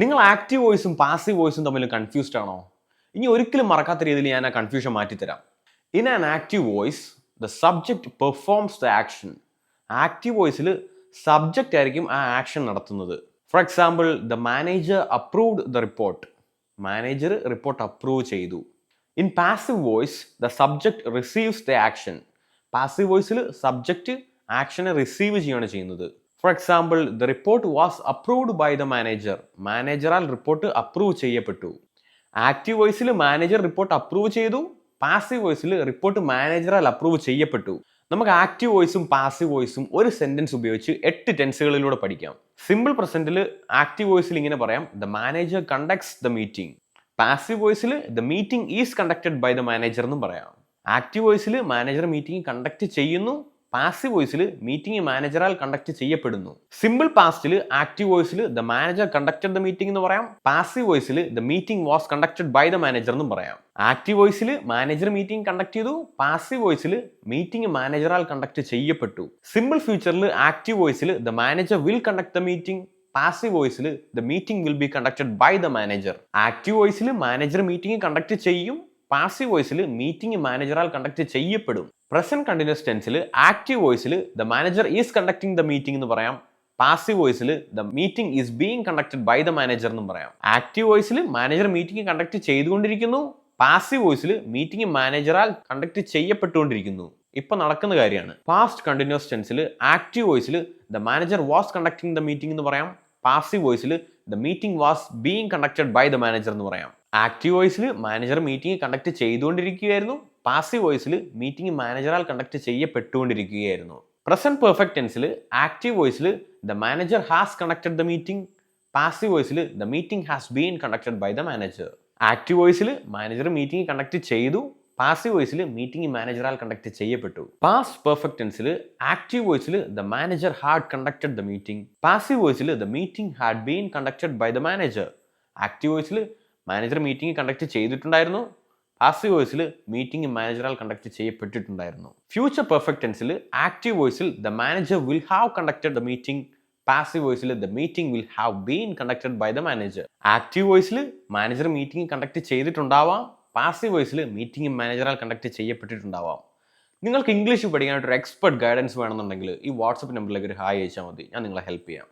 നിങ്ങൾ active വോയിസും passive വോയിസും തമ്മിൽ confused ആണോ? ഇനി ഒരിക്കലും മറക്കാത്ത രീതിയിൽ ഞാൻ ആ confusion മാറ്റിത്തരാം in an active voice the subject performs the action active വോയിസിൽ subject ആയിരിക്കും ആ ആക്ഷൻ നടത്തുന്നത്. For example the manager approved the report manager report approve ചെയ്തു. In passive voice the subject receives the action passive വോയിസിൽ subject ആക്ഷനെ receive ചെയ്യുകയാണ് ചെയ്യുന്നത്. For example the report was approved by the manager മാനേജറാൽ report approve ചെയ്യപ്പെട്ടു. Active വോയിസിൽ manager report approve ചെയ്തു. Passive വോയിസിൽ report മാനേജറാൽ approve ചെയ്യപ്പെട്ടു. നമുക്ക് ആക്റ്റീവ് വോയിസും പാസീവ് വോയിസും ഒരു സെന്റൻസ് ഉപയോഗിച്ച് എട്ട് ടെൻസുകളിലൂടെ പഠിക്കാം. സിമ്പിൾ പ്രസന്റിൽ ആക്റ്റീവ് വോയിസിൽ ഇങ്ങനെ പറയാം. The manager conducts the meeting passive വോയിസിൽ the meeting is conducted by the manager എന്നും പറയാം. ആക്റ്റീവ് വോയിസിൽ മാനേജർ മീറ്റിംഗ് കണ്ടക്ട് ചെയ്യുന്നു. പാസീവ് വോയിസിൽ മീറ്റിംഗ് മാനേജറാൽ കണ്ടക്ട് ചെയ്യപ്പെടുന്നു. സിമ്പിൾ പാസ്റ്റിൽ active വോയിസിൽ the manager conducted the meeting എന്ന് പറയാം. Passive വോയിസിൽ the meeting was conducted by the manager എന്നും പറയാം. ആക്റ്റീവ് വോയിസിൽ മാനേജർ മീറ്റിംഗ് കണ്ടക്ട് ചെയ്തു. പാസീവ് വോയിസിൽ മീറ്റിംഗ് മാനേജറാൽ കണ്ടക്ട് ചെയ്യപ്പെട്ടു. സിമ്പിൾ ഫ്യൂച്ചറിൽ active വോയിസിൽ the manager will conduct the meeting passive വോയിസിൽ the meeting will be conducted by the manager active വോയിസിൽ manager meeting conduct ചെയ്യും. Passive വോയിസിൽ മീറ്റിംഗ് മാനേജറാൽ കണ്ടക്ട് ചെയ്യപ്പെടും. പ്രസന്റ് കണ്ടിന്യൂസ് ടെൻസിൽ active വോയിസിൽ the manager is conducting the meeting എന്ന് പറയാം. Passive വോയിസിൽ the meeting is being conducted by the manager എന്നും പറയാം. Active വോയിസിൽ മാനേജർ മീറ്റിംഗ് കണ്ടക്ട് ചെയ്തുകൊണ്ടിരിക്കുന്നു. പാസീവ് വോയിസിൽ മീറ്റിംഗ് മാനേജറാൽ കണ്ടക്ട് ചെയ്യപ്പെട്ടുകൊണ്ടിരിക്കുന്നു. ഇപ്പൊ നടക്കുന്ന കാര്യമാണ്. പാസ്റ്റ് കണ്ടിന്യൂസ് ടെൻസിൽ active വോയിസിൽ the manager was conducting the meeting എന്ന് പറയാം. Passive വോയിസിൽ the meeting was being conducted by the manager എന്ന് പറയാം. ആക്റ്റീവ് വോയിസിൽ മാനേജർ മീറ്റിംഗ് കണ്ടക്ട് ചെയ്തുകൊണ്ടിരിക്കുകയായിരുന്നു. പാസീവ് വോയിസിൽ മീറ്റിംഗ് മാനേജറാൽ കണ്ടക്ട് ചെയ്യപ്പെട്ടുകൊണ്ടിരിക്കുകയായിരുന്നു. പ്രസന്റ് പെർഫെക്റ്റ് ടെൻസിൽ active വോയിസിൽ the manager has conducted the meeting passive വോയിസിൽ the meeting has been conducted by the manager active വോയിസിൽ manager meeting conduct ചെയ്തു. Passive വോയിസിൽ മീറ്റിംഗ് മാനേജറാൽ conduct ചെയ്യപ്പെട്ടു. Past perfect ടെൻസിൽ active വോയിസിൽ the manager had conducted the meeting passive വോയിസിൽ the meeting had been conducted by the manager active വോയിസിൽ manager meeting conduct ചെയ്തിട്ടുണ്ടായിരുന്നു. Passive വോയിസിൽ meeting മാനേജറാൽ conduct ചെയ്യപ്പെട്ടിട്ടുണ്ടായിരുന്നു. Future perfect ടെൻസിൽ active വോയിസിൽ the manager will have conducted the meeting passive വോയിസിൽ the meeting will have been conducted by the manager active വോയിസിൽ manager meeting conduct ചെയ്തിട്ടുണ്ടാവാം. Passive വോയിസിൽ meeting മാനേജറാൽ conduct ചെയ്യപ്പെട്ടിട്ടുണ്ടാവാം. നിങ്ങൾക്ക് ഇംഗ്ലീഷ് പഠിക്കാനായിട്ട് ഒരു എക്സ്പെർട്ട് ഗൈഡൻസ് വേണമെന്നുണ്ടെങ്കിൽ ഈ വാട്സപ്പ് നമ്പറിലേക്ക് ഒരു ഹായ് അയച്ചാൽ മതി. ഞാൻ നിങ്ങളെ ഹെൽപ്പ് ചെയ്യാം.